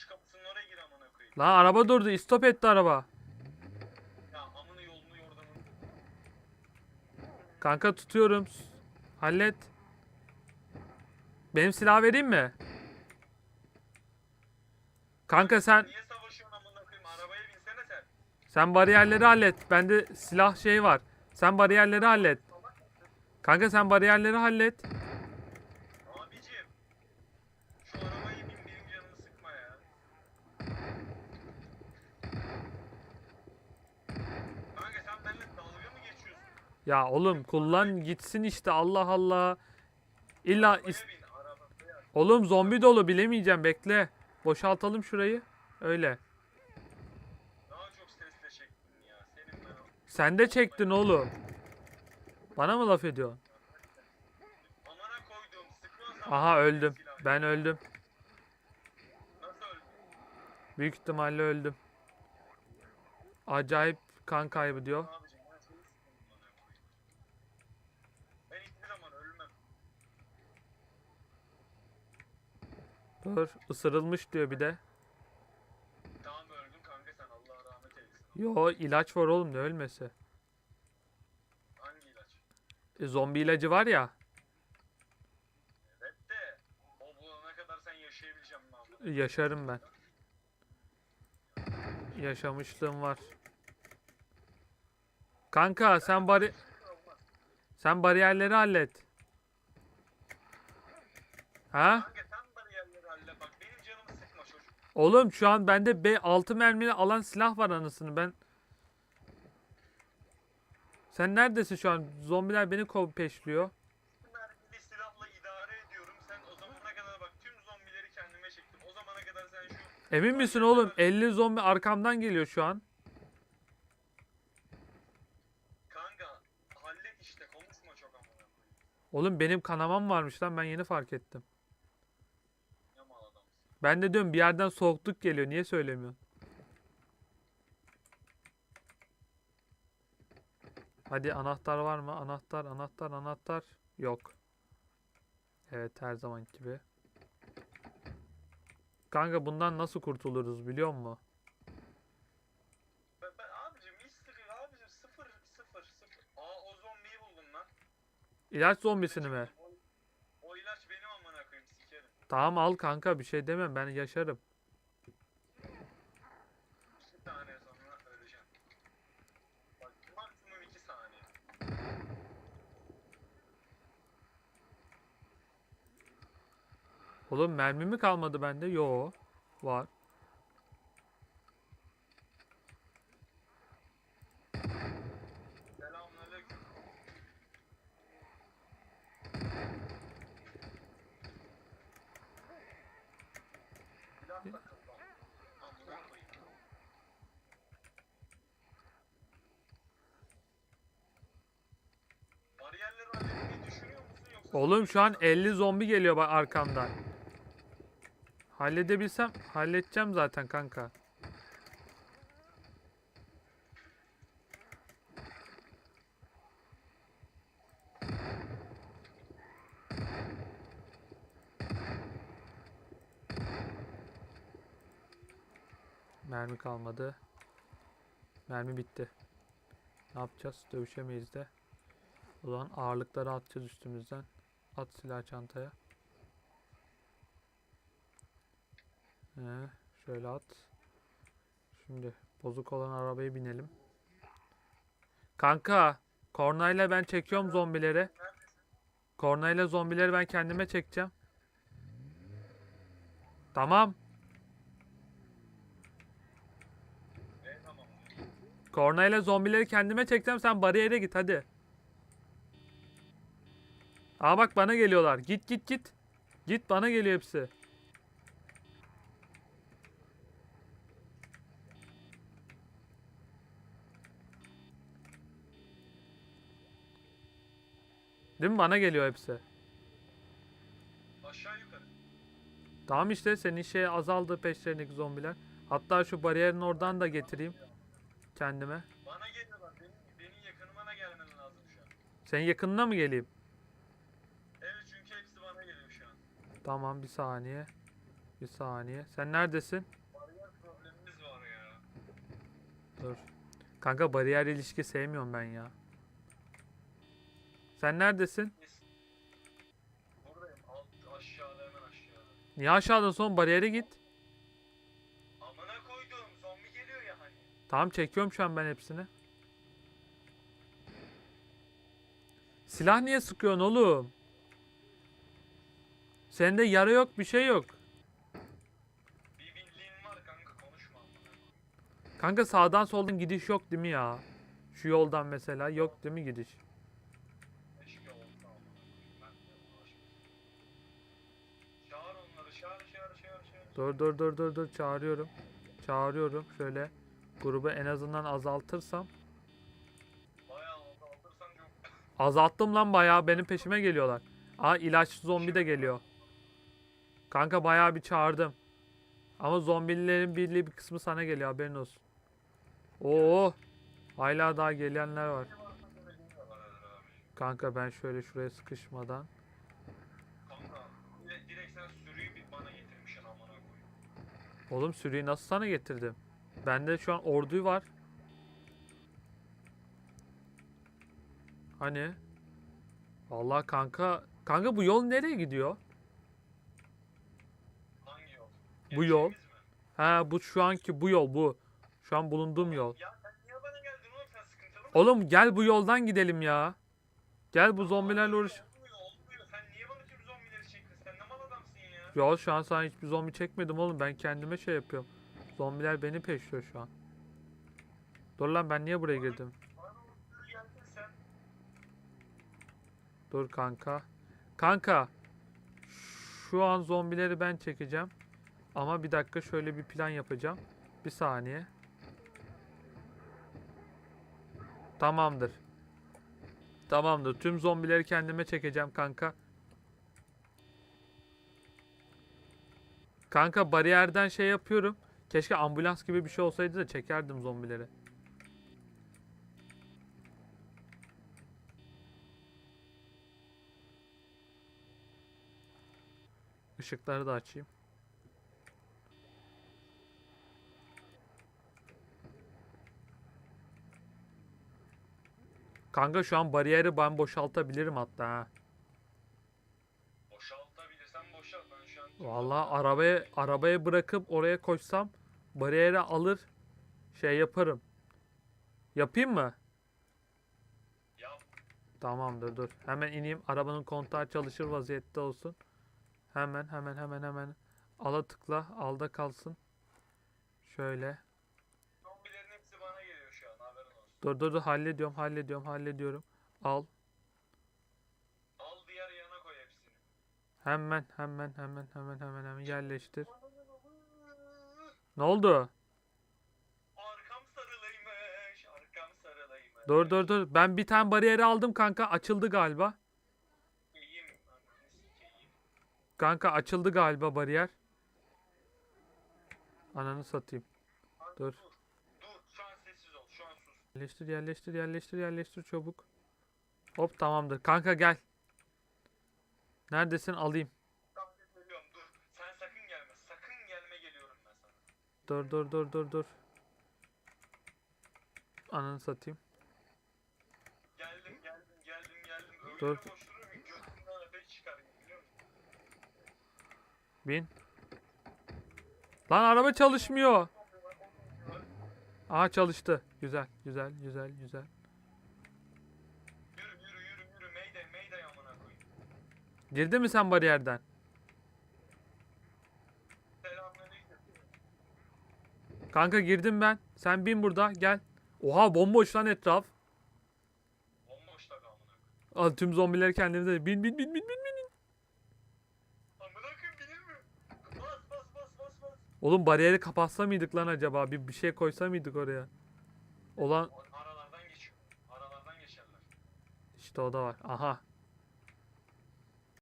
giriş kapısının oraya gir amına koyayım. Lan araba durdu. Stop etti araba. Ya amını yolunu yordamını. Kanka tutuyorum. Hallet. Benim silah vereyim mi? Kanka sen Niye savaşıyorsun amına koyayım? Arabaya binsene sen. sen bariyerleri hallet. Bende silah şey var. Sen bariyerleri hallet. Kanka sen bariyerleri hallet. Abicim. Şu arabayı bin benim canımı sıkma ya. Kanka sen benimle dalga mı geçiyorsun? Ya oğlum kullan gitsin işte Allah Allah. İlla. Oğlum zombi dolu bilemeyeceğim bekle. Boşaltalım şurayı. Öyle. Sen de çektin oğlum. Bana mı laf ediyorsun? Aha öldüm. Ben öldüm. Büyük ihtimalle öldüm. Acayip kan kaybı diyor. Abicim ben seni sıktım amına koyayım. Ben hiçbir zaman ölmem. Dur ısırılmış diyor bir de. Tamam öldün kanka sen Allah rahmet eylesin. Yo ilaç var oğlum ne ölmesi. Hangi ilaç? E, zombi ilacı var ya. Evet de o bulana kadar sen yaşayabileceğim mi? Yaşarım ben. Yaşamışlığım var. Kanka sen bari sen bariyerleri hallet. Ha? Kanka sen bariyerleri halle bak benim canımı sıkma çocuk. Oğlum şu an bende B 6 mermili alan silah var anasını ben. Sen neredesin şu an? Zombiler beni kov peşliyor. Mermili silahla idare ediyorum. Sen o zamana kadar bak tüm zombileri kendime çektim. O zamana kadar sen şu Emin misin oğlum? 50 zombi arkamdan geliyor şu an. kanka hallet işte konuşma çok koyayım. Oğlum benim kanamam varmış lan ben yeni fark ettim. Ben de diyorum bir yerden soğukluk geliyor. Niye söylemiyorsun? Hadi anahtar var mı? Anahtar, anahtar, anahtar. Yok. Evet her zaman gibi. Kanka bundan nasıl kurtuluruz biliyor musun? Ben, ben abicim hiç sıkı abicim sıfır sıfır sıfır. Aa o zombiyi buldum lan. İlaç zombisini mi? Benim amına koyayım sikerim. Tamam al kanka bir şey demem ben yaşarım. İki tane sonra öleceğim. Bak maksimum iki saniye. Oğlum mermi mi kalmadı bende? Yo. Var. Selamünaleyküm. Silah takıldı. Amına koyayım. Bariyerleri halletmeyi düşünüyor musun yoksa? Oğlum şu an 50 zombi geliyor bak arkamdan. Halledebilsem halledeceğim zaten kanka. Mermi kalmadı. Mermi bitti. Ne yapacağız? Dövüşemeyiz de. Zaman ağırlıkları atacağız üstümüzden. At silah çantaya. Ee, şöyle at. Şimdi bozuk olan arabaya binelim. Kanka, kornayla ben çekiyorum zombileri. Kornayla zombileri ben kendime çekeceğim. Tamam. Ne tamam. Kornayla zombileri kendime çekeceğim. Sen bariyere git hadi. Aa bak bana geliyorlar. Git git git. Git bana geliyor hepsi. Değil mi? Bana geliyor hepsi. Aşağı yukarı. Tamam işte senin şey azaldı peşlerindeki zombiler. Hatta şu bariyerin oradan da getireyim kendime. Bana geliyorlar. Benim, benim yakınıma gelmen lazım şu an. Senin yakınına mı geleyim? Evet çünkü hepsi bana geliyor şu an. Tamam bir saniye. Bir saniye. Sen neredesin? Bariyer problemimiz var ya. Dur. Kanka bariyer ilişki sevmiyorum ben ya. Sen neredesin? Buradayım. Alt, aşağıda hemen aşağıda. Niye aşağıdan son bariyere git? Amına koydum. Zombi geliyor ya hani. Tamam çekiyorum şu an ben hepsini. Silah niye sıkıyorsun oğlum? Sende yara yok bir şey yok. Bir konuşma. Kanka sağdan soldan gidiş yok değil mi ya? Şu yoldan mesela yok değil mi gidiş? Dur dur dur dur dur çağırıyorum. Çağırıyorum şöyle. Grubu en azından azaltırsam. Azalttım lan bayağı benim peşime geliyorlar. Aa ilaç zombi de geliyor. Kanka bayağı bir çağırdım. Ama zombilerin birliği bir kısmı sana geliyor haberin olsun. Oo. Hala daha gelenler var. Kanka ben şöyle şuraya sıkışmadan. Oğlum sürüyü nasıl sana getirdim? Bende şu an ordu var. Hani? Vallahi kanka. Kanka bu yol nereye gidiyor? Hangi yol? Bu yol. Ha bu şu anki bu yol bu. Şu an bulunduğum yol. Ya sen niye bana geldin oğlum sen sıkıntılı mısın? Oğlum gel bu yoldan gidelim ya. Gel bu zombilerle uğraş. Olmuyor olmuyor. Sen niye bana tüm zombileri çektin? Sen ne mal adamsın ya? Yol şu an sana hiçbir zombi çekmedim oğlum. Ben kendime şey yapıyorum. Zombiler beni peşliyor şu an. Dur lan ben niye buraya girdim? Dur kanka. Kanka. Şu an zombileri ben çekeceğim. Ama bir dakika şöyle bir plan yapacağım. Bir saniye. Tamamdır. Tamamdır. Tüm zombileri kendime çekeceğim kanka. Kanka bariyerden şey yapıyorum. Keşke ambulans gibi bir şey olsaydı da çekerdim zombileri. Işıkları da açayım. Kanka şu an bariyeri ben boşaltabilirim hatta ha. Boşaltabilirsen boşalt. Ben şu an... Vallahi arabaya arabaya bırakıp oraya koşsam bariyeri alır şey yaparım. Yapayım mı? Yap. Tamamdır dur. Hemen ineyim. Arabanın kontağı çalışır vaziyette olsun. Hemen hemen hemen hemen. Ala tıkla. Alda kalsın. Şöyle. Zombilerin hepsi bana geliyor şu an haberin olsun. Dur dur dur hallediyorum hallediyorum hallediyorum. Al. Al diğer yana koy hepsini. Hemen hemen hemen hemen hemen hemen yerleştir. Ne oldu? Arkam sarılıymış. Arkam sarılıymış. Dur dur dur. Ben bir tane bariyeri aldım kanka. Açıldı galiba. İyiyim. Kanka açıldı galiba bariyer. Ananı satayım. Kanka Dur. Dur. Dur. Şu an sessiz ol. Şu an sus. Yerleştir yerleştir yerleştir yerleştir çabuk. Hop tamamdır. Kanka gel. Neredesin alayım. Dur dur dur dur dur. Ananı satayım. Geldim geldim geldim geldim. Öyle Dur. Bin. Lan araba çalışmıyor. Aha çalıştı. Güzel güzel güzel güzel. Yürü yürü yürü yürü. Mayday mayday amına koyayım. Girdi mi sen bariyerden? Kanka girdim ben. Sen bin burada gel. Oha bomboş lan etraf. Bomboş da amına. Al tüm zombiler kendimize. Bin bin bin bin bin bin. Amına koyayım bilir mi? Bas bas bas bas bas. Oğlum bariyeri kapatsa mıydık lan acaba? Bir, bir şey koysa mıydık oraya? Olan Aralardan geçiyor. Aralardan geçerler. işte o da var. Aha